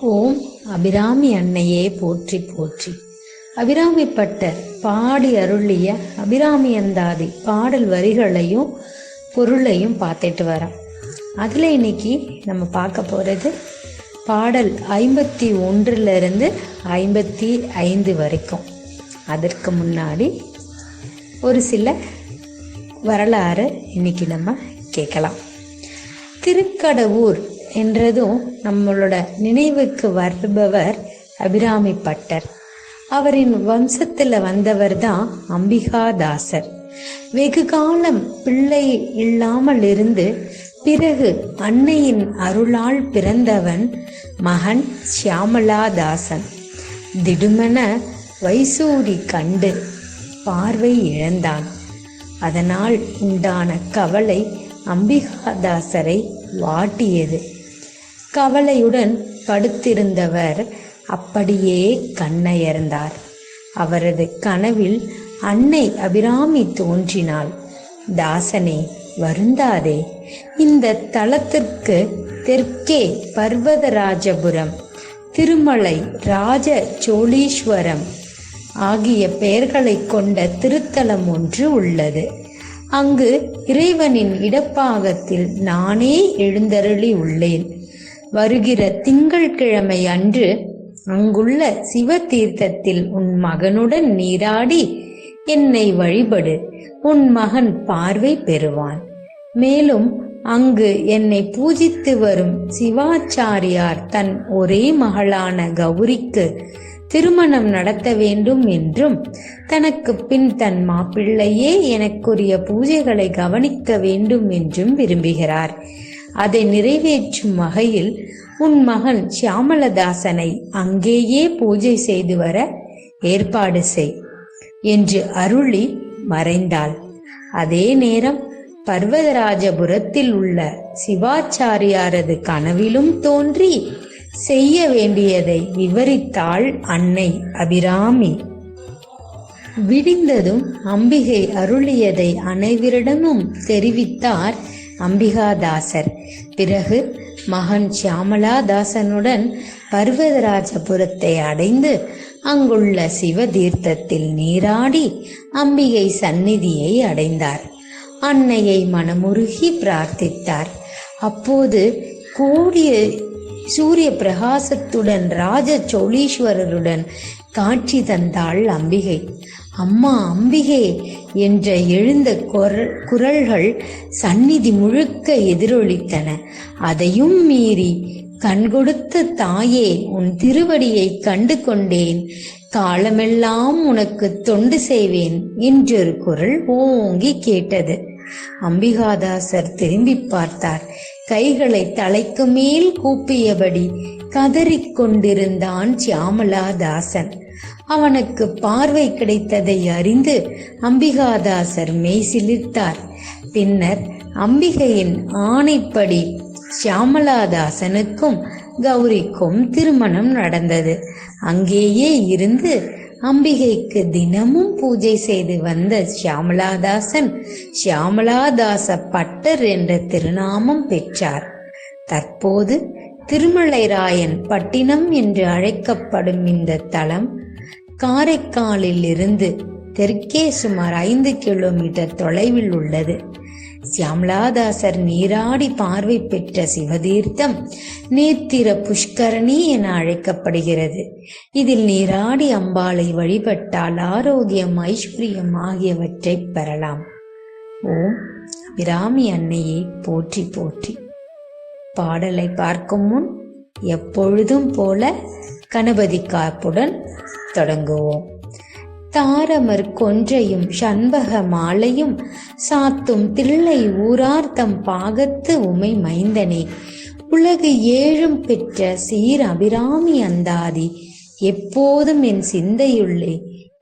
ஓம் அபிராமி அன்னையே போற்றி போற்றி. அபிராமி பட்டர் பாடி அருளிய அபிராமி அந்தாதி பாடல் வரிகளையும் பொருளையும் பார்த்துட்டு வரோம் அதில் இன்னைக்கு நம்ம பார்க்க போகிறது பாடல் ஐம்பத்தி ஒன்றுலேருந்து ஐம்பத்தி ஐந்து வரைக்கும். அதற்கு முன்னாடி ஒரு சில வரலாறு இன்னைக்கு நம்ம கேட்கலாம். திருக்கடவூர் என்றதும் நம்மளோட நினைவுக்கு வருபவர் அபிராமி பட்டர். அவரின் வம்சத்தில் வந்தவர் தான் அம்பிகாதாசர். வெகு காலம் பிள்ளை இல்லாமல் இருந்து பிறகு அன்னையின் அருளால் பிறந்தவன் மகன் சியாமலாதாசன். திடுமென வைசூரி கண்டு பார்வை இழந்தான். அதனால் உண்டான கவலை அம்பிகாதாசரை வாட்டியது. கவலையுடன் படுத்திருந்தவர் அப்படியே கண்ணயர்ந்தார். அவரது கனவில் அன்னை அபிராமி தோன்றினாள். தாசனே வருந்தாதே. இந்த தலத்திற்கு தெற்கே பர்வதராஜபுரம் திருமலை ராஜ சோழீஸ்வரம் ஆகிய பெயர்களைக் கொண்ட திருத்தலம் ஒன்று உள்ளது. அங்கு இறைவனின் இடப்பாகத்தில் நானே எழுந்தருளி உள்ளேன். வருகிற திங்கள்கிழமை அன்று அங்குள்ள சிவ தீர்த்தத்தில் உன் மகனுடன் நீராடி என்னை வழிபடு. உன் மகன் பார்வை பெறுவான். மேலும் அங்கு என்னை பூஜித்து வரும் சிவாச்சாரியார் தன் ஒரே மகளான கௌரிக்கு திருமணம் நடத்த வேண்டும் என்றும் தனக்கு பின் தன் மாப்பிள்ளையே எனக்குரிய பூஜைகளை கவனிக்க வேண்டும் என்றும் விரும்புகிறார். அதை நிறைவேற்றும் வகையில் உன் மகன் சியாமலதாசனை அங்கேயே பூஜை செய்து வர ஏற்பாடு செய் என்று அருளி மறைந்தாள். அதே நேரம் பர்வதராஜபுரத்தில் உள்ள சிவாச்சாரியாரது கனவிலும் தோன்றி செய்ய வேண்டியதை விவரித்தாள் அன்னை அபிராமி. விடிந்ததும் அம்பிகை அருளியதை அனைவரிடமும் தெரிவித்தார் அம்பிகாதாசர். பிறகு மகன் சியாமலாதாசனுடன் பர்வதராஜபுரத்தை அடைந்து அங்குள்ள சிவ தீர்த்தத்தில் நீராடி அம்பிகை சந்நிதியை அடைந்தார். அன்னையை மனமுருகி பிரார்த்தித்தார். அப்போது கூடிய சூரிய பிரகாசத்துடன் ராஜ சோழீஸ்வரருடன் காட்சி தந்தாள் அம்பிகை. அம்மா அம்பிகை என்ற எழுந்த குரல் குரல்கள் சந்நிதி முழுக்க எதிரொலித்தன. அதையும் மீறி கண் கொடுத்த தாயே உன் திருவடியை கண்டு கொண்டேன் காலமெல்லாம் உனக்கு தொண்டு செய்வேன் என்றொரு குரல் ஓங்கி கேட்டது. அம்பிகாதாசர் திரும்பி பார்த்தார். கைகளை தலைக்கு மேல் கூப்பியபடி கதறிக் கொண்டிருந்தான் சியாமலாதாசன். அவனுக்கு பார்வை கிடைத்ததை அறிந்து அம்பிகாதாசர் மெய் சிலிர்த்தார் பின்னர் அம்பிகையின் ஆணைப்படி சியாமலாதாசனுக்கும் கௌரிக்கும் திருமணம் நடந்தது. அங்கேயே இருந்து அம்பிகைக்கு தினமும் பூஜை செய்து வந்த சியாமலாதாசன் சியாமலாதாச பட்டர் என்ற திருநாமம் பெற்றார். தற்போது திருமலைராயன் பட்டினம் என்று அழைக்கப்படும் இந்த தலம் காரைக்காலில் இருந்து தெற்கே சுமார் ஐந்து கிலோமீட்டர் தொலைவில் உள்ளது. சியாமலாதாசர் நீராடி பார்வை பெற்ற சிவதீர்த்தம் நேத்திர புஷ்கரணி என அழைக்கப்படுகிறது. இதில் நீராடி அம்பாளை வழிபட்டால் ஆரோக்கியம் ஐஸ்வர்யம் ஆகியவற்றை பெறலாம். ஓம் அபிராமி அன்னையை போற்றி போற்றி. பாடலை பார்க்கும் முன் எப்பொழுதும் போல கணபதி காப்புடன் தொடங்குவோம். தாரமர் கொன்றையும் சண்பக மாலையும் சாத்தும் தில்லை ஊரார்த்தம் பாகத்து உமை மைந்தனே. உலகு ஏழும் பெற்ற சீர் அபிராமி அந்தாதி எப்போதும் என் சிந்தையுள்ளே.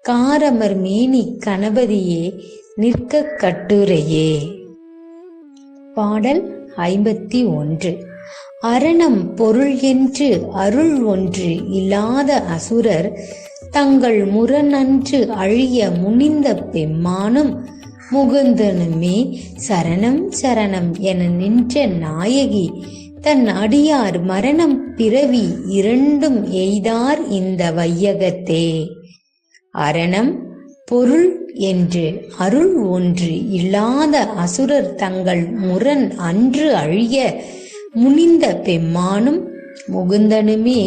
காரமர் மேனி கணபதியே நிற்க கட்டுரையே. பாடல் ஐம்பத்தி ஒன்று. அரணம் பொருள் என்று அருள் ஒன்று இல்லாத அசுரர் தங்கள் முரணன்று அழிய முனிந்த பெம்மானும் முகுந்தனுமே சரணம் சரணம் என நின்ற நாயகி தன் அடியார் மரணம் பிறவி இரண்டும் எய்தார் இந்த வையகத்தே. அரணம் பொருள் என்று அருள் ஒன்று இல்லாத அசுரர் தங்கள் முரண் அன்று அழிய முனிந்த பெம்மானும் முகுந்தனுமே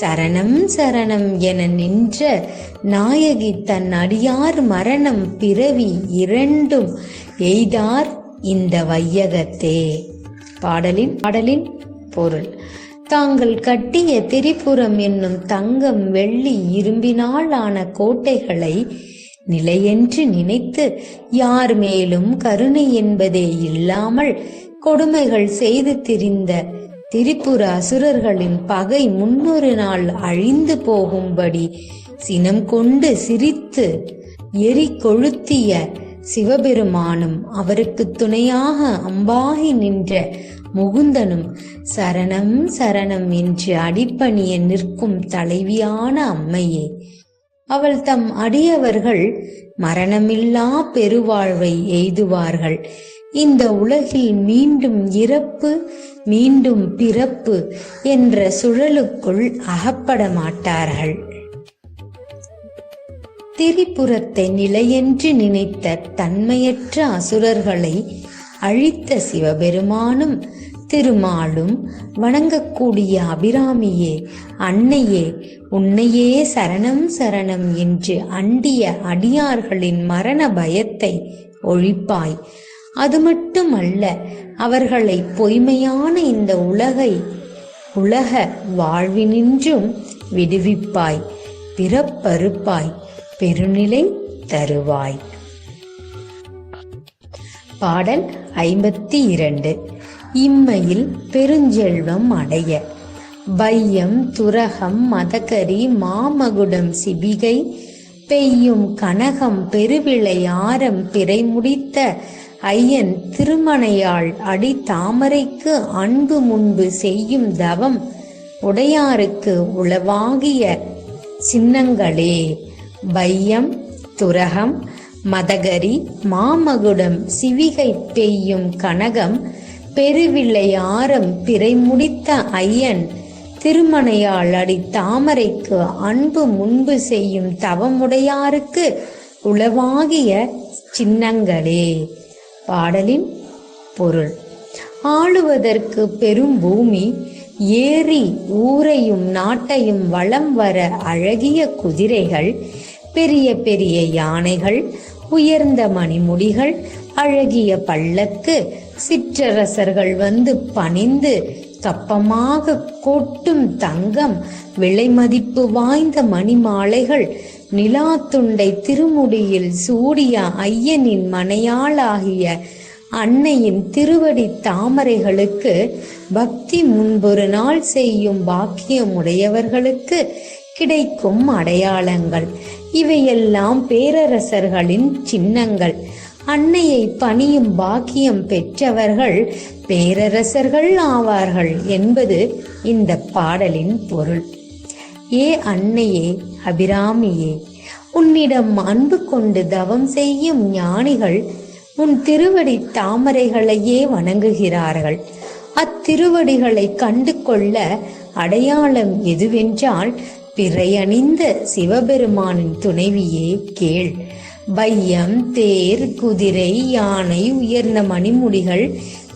சரணம் சரணம் என நின்ற நாயகி தன் அடியார் மரணம் பிறவி இரண்டும் எய்தார் இந்த வையகத்தே. பாடலின் பாடலின் பொருள். தாங்கள் கட்டிய திரிபுரம் என்னும் தங்கம் வெள்ளி இரும்பினால் ஆன கோட்டைகளை நிலையென்று நினைத்து யார் மேலும் கருணை என்பதே இல்லாமல் கொடுமைகள் செய்து திரிந்த திரிபுர அசுரர்களின் பகை முன்னொரு நாள் அழிந்து போகும்படி சினம் கொண்டு சிரித்து எரி கொளுத்திய சிவபெருமானும் அவருக்கு துணையாக அம்பாகி நின்ற முகுந்தனும் சரணம் சரணம் என்று அடிப்பணிய நிற்கும் தலைவியான அம்மையே. அவள் தம் அடியவர்கள் மரணமில்லா பெருவாழ்வை எய்துவார்கள். இந்த உலகில் மீண்டும் இறப்பு மீண்டும் பிறப்பு என்ற சுழலுக்குள் அகப்பட மாட்டார்கள் திரிபுரத்தை நிலையென்று நினைத்த தன்மையற்ற அசுரர்களை அழித்த சிவபெருமானும் திருமாலும் வணங்கக்கூடிய அபிராமியே அன்னையே உன்னையே சரணம் சரணம் என்று அண்டிய அடியார்களின் மரண பயத்தை ஒழிப்பாய். அது மட்டுமல்ல அவர்களை பொய்மையான இந்த உலகை உலக வாழ்வினின்றும் விடுவிப்பாய் பிறப்பறுப்பாய் பெருநிலை தருவாய். பாடல் ஐம்பத்தி இரண்டு இம்மையில் பெருஞ்செல்வம் அடைய. பையம் துரகம் மதகரி மாமகுடம் சிபிகை பெய்யும் கனகம் பெருவிளை ஆரம் பிறை முடித்த ஐயன் திருமணையாள் அடி தாமரைக்கு அன்பு முன்பு செய்யும் தவம் உடையாருக்கு உளவாகிய சின்னங்களே. வையம் துரகம் மதகரி மாமகுடம் சிவிகை பெய்யும் கனகம் பெருவிளையாரம் பிறை முடித்த ஐயன் திருமணையாள் அடி தாமரைக்கு அன்பு முன்பு செய்யும் தவமுடையாருக்கு உளவாகிய சின்னங்களே. பாடலின் பொருள். ஆளுவதற்கு பெரும் பூமி ஏறி ஊரையும் நாட்டையும் வளம் வர அழகிய குதிரைகள் பெரிய பெரிய யானைகள் உயர்ந்த மணிமுடிகள் அழகிய பல்லக்கு சிற்றரசர்கள் வந்து பணிந்து கப்பமாக கொட்டும் தங்கம் விலை மதிப்பு வாய்ந்த மணிமாலைகள் நிலாத்துண்டை திருமுடியில் சூடிய ஐயனின் மனையாளாகிய அன்னையின் திருவடி தாமரைகளுக்கு பக்தி முன்பொரு நாள் செய்யும் பாக்கியமுடையவர்களுக்கு கிடைக்கும் அடையாளங்கள். இவையெல்லாம் பேரரசர்களின் சின்னங்கள். அன்னையை பணியும் பாக்கியம் பெற்றவர்கள் பேரரசர்கள் ஆவார்கள் என்பது இந்த பாடலின் பொருள். ஏ அன்னையே அபிராமியே உன்னிடம் அன்பு கொண்டு தவம் செய்யும் ஞானிகள் உன் திருவடி தாமரைகளையே வணங்குகிறார்கள். அத்திருவடிகளை கண்டு கொள்ள அடையாளம் எதுவென்றால் பிறையணிந்த சிவபெருமானின் துணைவியே கேள். பையம் தேர் குதிரை யானை உயர்ந்த மணிமுடிகள்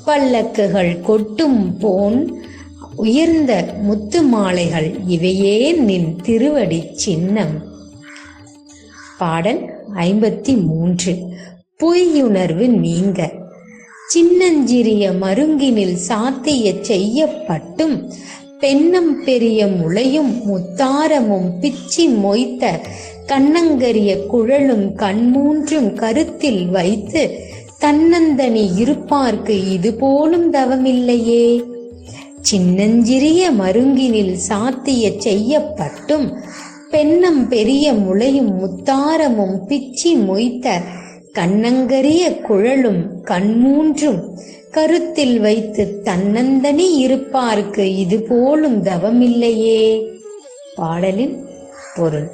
பல்லக்குகள் கொட்டும் போன் உயர்ந்த முத்து மாலைகள் இவையே நின் திருவடி சின்னம். பாடல் ஐம்பத்தி மூன்று பொய்யுணர்வு நீங்க. சின்னஞ்சிறிய மருங்கினில் சாத்திய செய்யப்பட்டும். பெண்ணம் பெரிய முளையும் முத்தாரமும் பிச்சி மொய்த்த. கண்ணங்கரிய குழலும் கண்மூன்றும் கருத்தில் வைத்து. தன்னந்தனி இருப்பார்க்கு இது போலும் தவமில்லையே. சின்னஞ்சிறிய மருங்கினில் சாத்திய செய்யப்பட்டும். பெண்ணம் பெரிய முளையும் முத்தாரமும் பிச்சி மொய்த்த கண்ணங்கரிய குழலும் கண்மூன்றும். கருத்தில் வைத்து தன்னந்தனி இருப்பார்க்கு இது போலும் தவமில்லையே. பாடலின் பொருள்.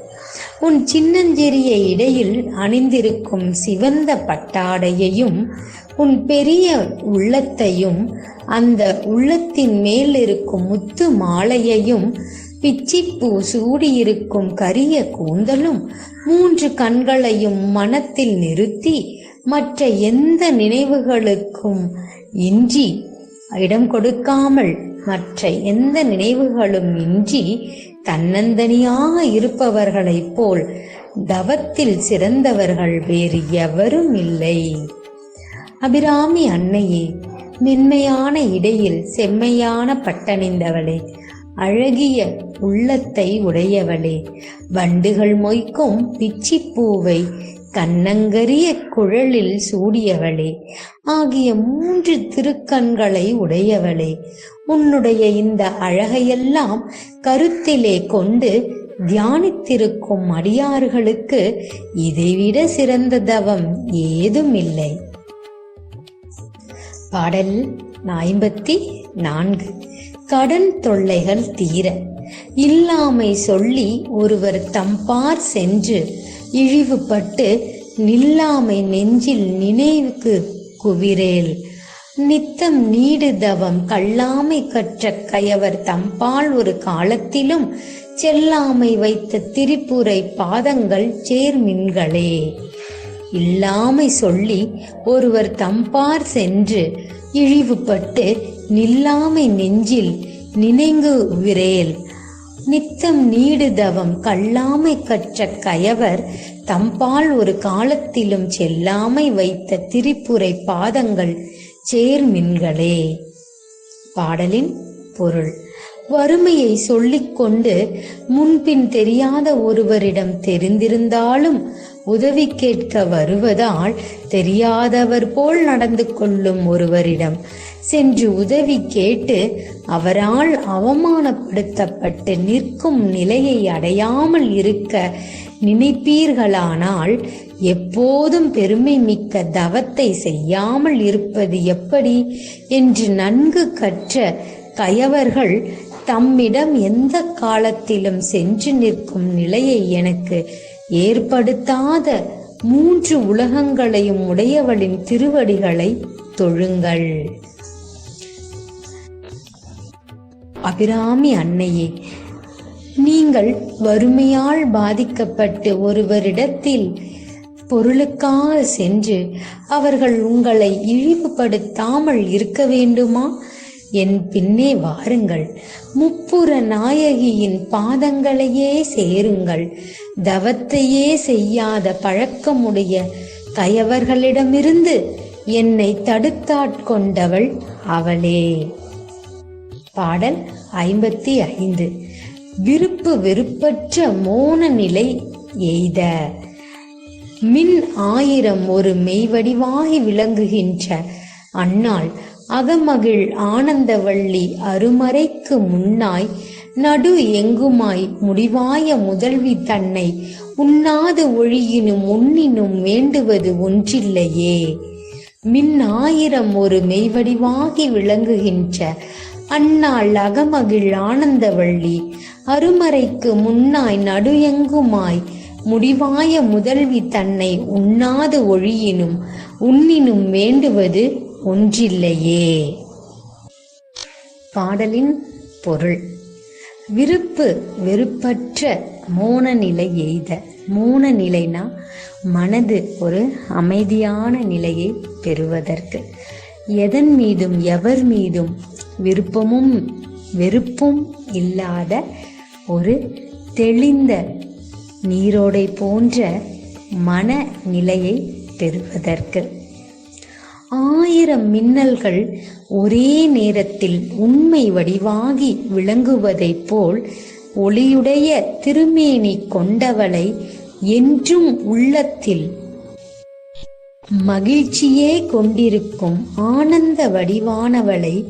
உன் சின்னஞ்சிறிய இடையில் அணிந்திருக்கும் சிவந்த பட்டாடையையும் உன் பெரிய உள்ளத்தையும் அந்த உள்ளத்தின் மேல் இருக்கும் முத்து மாலையையும் பிச்சிப்பூ சூடியிருக்கும் கரிய கூந்தலும் மூன்று கண்களையும் மனத்தில் நிறுத்தி மற்ற எந்த நினைவுகளுக்கும் இன்றி இடம் கொடுக்காமல் மற்ற எந்த நினைவுகளும் இன்றி தன்னந்தனியாக இருப்பவர்களைப் போல் தவத்தில் சிறந்தவர்கள் வேறு எவரும் இல்லை. அபிராமி அன்னையே மென்மையான இடையில் செம்மையான பட்டணிந்தவளே அழகிய உள்ளத்தை உடையவளே வண்டுகள் மொய்க்கும் பிச்சிப்பூவை கண்ணங்கரிய குழலில் சூடியவளே ஆகிய மூன்று திருக்கண்களை உடையவளே உன்னுடைய இந்த அழகையெல்லாம் கருத்திலே கொண்டு தியானித்திருக்கும் அடியார்களுக்கு இதைவிட சிறந்த தவம் ஏதும் இல்லை பாடல் ஐம்பத்தி நான்கு. கடன் தொல்லைகள் தீர. இல்லாமை சொல்லி ஒருவர் தம்பார் சென்று இழிவுபட்டு நில்லாமை நெஞ்சில் நினைவுக்கு குவிரேல். நித்தம் நீடு தவம் கல்லாமை கற்ற கயவர் தம்பால் ஒரு காலத்திலும் செல்லாமை வைத்த திரிபுரை பாதங்கள் சேர்மின்களே. இல்லாமை சொல்லி ஒருவர் தம்பார் சென்று இழிவுபட்டு நில்லாமை நெஞ்சில் நினைங்கு விரேல் நித்தம் நீடு தவம் கல்லாமை கற்ற கயவர் தம்பால் ஒரு காலத்திலும் செல்லாமை வைத்த திரிபுரை பாதங்கள் சேர்மின்களே. பாடலின் பொருள். வறுமையை சொல்லிக்கொண்டு முன்பின் தெரியாத ஒருவரிடம் தெரிந்திருந்தாலும் உதவி கேட்க வருவதால் தெரியாதவர் போல் நடந்து கொள்ளும் ஒருவரிடம் சென்று உதவி கேட்டு அவரால் அவமானப்படுத்தப்பட்டு நிற்கும் நிலையை அடையாமல் இருக்க நினைப்பீர்களானால் எப்போதும் பெருமை மிக்க தவத்தை செய்யாமல் இருப்பது எப்படி என்று நன்கு கற்ற கயவர்கள் தம்மிடம் எந்த காலத்திலும் சென்று நிற்கும் நிலையை எனக்கு ஏற்படுத்தாத மூன்று உலகங்களையும் உடையவளின் திருவடிகளை தொழுங்கள். அபிராமி அன்னையே நீங்கள் வறுமையால் பாதிக்கப்பட்டு ஒருவரிடத்தில் பொருளுக்காக சென்று அவர்கள் உங்களை இழிவுபடுத்தாமல் இருக்க வேண்டுமா? என் பின்னே வாருங்கள். முப்புற நாயகியின் பாதங்களையே சேருங்கள். தவத்தையே செய்யாத பழக்கமுடைய கயவர்களிடமிருந்து என்னை தடுத்தாட்கொண்டவள் அவளே. பாடல் ஐம்பத்தி ஐந்து. விருப்பு வெறுப்பற்ற மோன நிலை எய்த. மின் ஆயிரம் ஒரு மெய்வடிவாகி விளங்குகின்ற. அன்னாள் அகமகிழ் ஆனந்தவள்ளி அருமறைக்கு முன்னாய் நடு எங்குமாய் முடிவாய முதல்வி தன்னை உண்ணாது ஒழியினும் உண்ணினும் வேண்டுவது ஒன்றில்லையே. மின் ஆயிரம் ஒரு மெய்வடிவாகி விளங்குகின்ற அன்னாள் அகமகிழ் ஆனந்தவள்ளி அருமறைக்கு முன்னாய் நடுயெங்குமாய் முடிவாய முதல்வி தன்னை உண்ணாது ஒழியினும் உண்ணினும் வேண்டுவது ஒன்றில்லையே. பாடலின் பொருள். விருப்பு வெறுப்பற்ற மோன நிலை எய்த மோன நிலைனா மனது ஒரு அமைதியான நிலையை பெறுவதற்கு. எதன் மீதும் எவர் மீதும் விருப்பமும் வெறுப்பும் இல்லாத ஒரு தெளிந்த நீரோடை போன்ற மன நிலையை பெறுவதற்கு. ஆயிரம் மின்னல்கள் ஒரே நேரத்தில் உண்மை வடிவாகி விளங்குவதைப் போல் ஒளியுடைய திருமேனி கொண்டவளை என்றும் உள்ளத்தில் மகிழ்ச்சியே கொண்டிருக்கும் ஆனந்த வடிவானவளை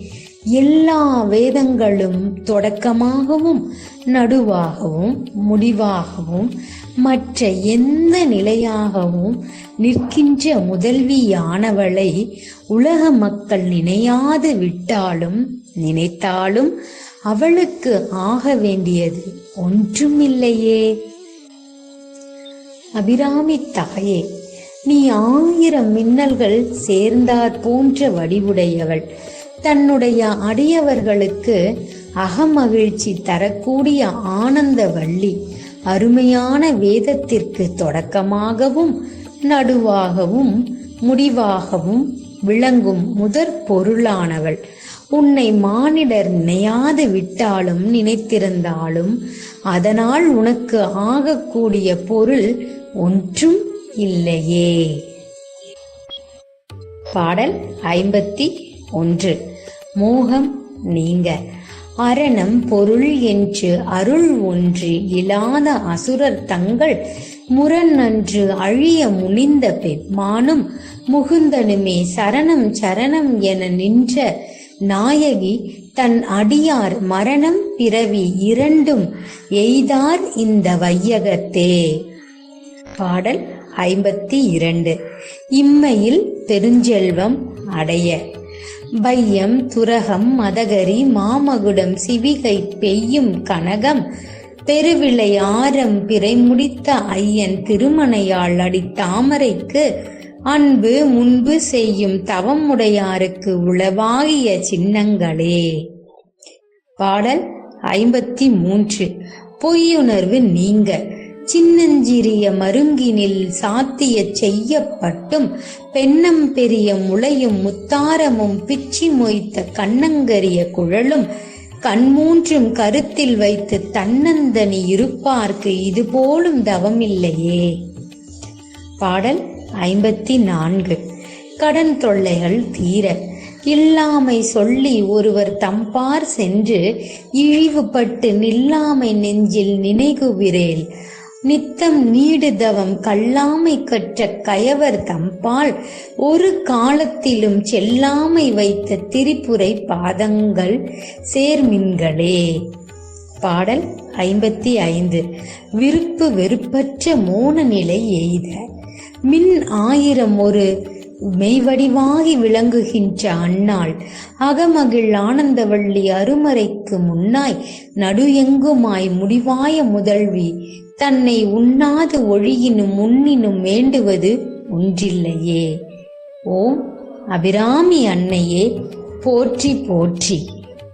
எல்லா வேதங்களும் தொடக்கமாகவும் நடுவாகவும் முடிவாகவும் மற்ற எந்த நிலையாகவும் நிற்கின்ற முதல்வியானவளை உலக மக்கள் நினையாது விட்டாலும் நினைத்தாலும் அவளுக்கு ஆக வேண்டியது ஒன்றுமில்லையே. அபிராமி தாயே நீ ஆயிரம் மின்னல்கள் சேர்ந்தாற் போன்ற வடிவுடையவள். தன்னுடைய அடியவர்களுக்கு அகமகிழ்ச்சி தரக்கூடிய ஆனந்த வள்ளி அருமையான வேதத்திற்கு தொடக்கமாகவும் நடுவாகவும் முடிவாகவும் விளங்கும் முதற் பொருளானவள். உன்னை மானிடர் நினையாது விட்டாலும் நினைத்திருந்தாலும் அதனால் உனக்கு ஆகக்கூடிய பொருள் ஒன்றும் இல்லையே. பாடல் ஐம்பத்தி ஒன்று. மோகம் நீங்க. அரணம் பொருள் என்று அருள் ஒன்று இலாத அசுரர் தங்கள் முரண் அன்று அழிய முனிந்த பெம்மானும் முகுந்தனுமே சரணம் சரணம் என நின்ற நாயகி தன் அடியார் மரணம் பிறவி இரண்டும் எய்தார் இந்த வையகத்தே. பாடல் ஐம்பத்தி இரண்டு. இம்மையில் பெருஞ்செல்வம் அடைய. பையம் துரகம் மதகரி மாமகுடம் சிவிகை பெய்யும் கனகம் பெருவிளை ஆரம் பிறை முடித்த ஐயன் திருமணையாள் அடித்தாமரைக்கு அன்பு முன்பு செய்யும் தவமுடையாருக்கு உளவாகிய சின்னங்களே. பாடல் ஐம்பத்தி மூன்று. பொய்யுணர்வு நீங்க. சின்னஞ்சிறிய மருங்கினில் சாத்திய செய்யப்பட்டும் பெண்ணம் பெரிய முளையும் முத்தாரமும் பிச்சி மொய்த்த கண்ணங்கரிய குழலும் கண்மூன்றும் கருத்தில் வைத்து தன்னந்தனி இருப்பார்க்கு இது போலும் தவமில்லையே. பாடல் ஐம்பத்தி நான்கு கடன் தொல்லைகள் தீர. இல்லாமை சொல்லி ஒருவர் தம்பார் சென்று இழிவுபட்டு நில்லாமை நெஞ்சில் நினைகுவிரேல். நித்தம் நீடுதவம் கல்லாமை கற்ற கயவர் தம்பால் ஒரு காலத்திலும் செல்லாமை வைத்த திரிபுரை பாதங்கள் சேர்மின்களே. பாடல் ஐம்பத்தி ஐந்து. விருப்பு வெறுப்பற்ற மோன நிலை எய்த. மின் ஆயிரம் ஒரு மெய்வடிவாகி விளங்குகின்ற அன்னாள் அகமகிழ் ஆனந்தவள்ளி அருமறைக்கு முன்னாய் நடு எங்குமாய் முடிவாய முதல்வி. தன்னை உண்ணாது ஒழியினும் முன்னினும் வேண்டுவது ஒன்றில்லையே. ஓம் அபிராமி அன்னையே. போற்றி போற்றி.